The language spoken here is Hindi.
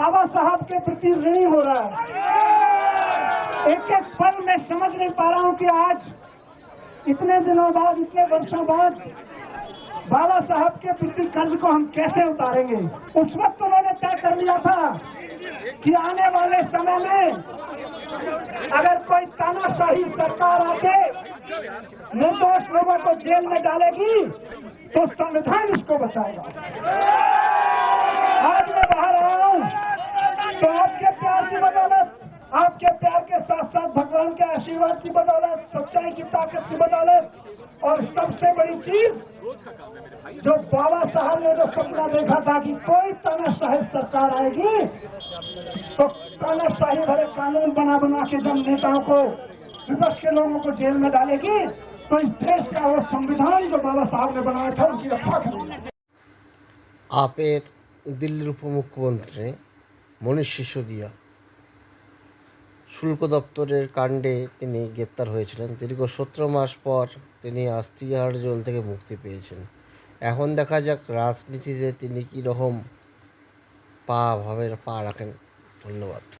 बाबा साहब के प्रति ऋणी हो रहा है। एक एक पल मैं समझ नहीं पा रहा हूँ कि आज, इतने दिनों बाद, इतने वर्षों बाद, बाबा साहब के प्रति कर्ज को हम कैसे उतारेंगे? उस वक्त उन्होंने तय कर लिया था कि आने वाले समय में अगर कोई तानाशाही सरकार आके निर्दोष लोगों को जेल में डालेगी तो संविधान इसको बचाएगा आज मैं बाहर आया हूँ तो आपके प्यार की बदौलत आपके प्यार के साथ साथ भगवान के आशीर्वाद की बदौलत सच्चाई की ताकत की बदौलत और सबसे बड़ी चीज जो बाबा साहब ने जो सपना देखा था कि कोई तानाशाही सरकार आएगी तो तानाशाही भरे कानून बना बना के जब नेताओं को विपक्ष के लोगों को जेल में डालेगी तो इस देश का वो संविधान जो बाबा साहब ने बनाया था उनकी रक्षा करेगी আপের দিল্লির উপমুখ্যমন্ত্রী মনীষ সিসোদিয়া শুল্ক দপ্তরের কাণ্ডে তিনি গ্রেপ্তার হয়েছিলেন। দীর্ঘ সতেরো মাস পর তিনি আস্তিহার জেল থেকে মুক্তি পেয়েছেন। এখন দেখা যাক রাজনীতিতে তিনি কীরকম পা ভাবে পা রাখেন। ধন্যবাদ।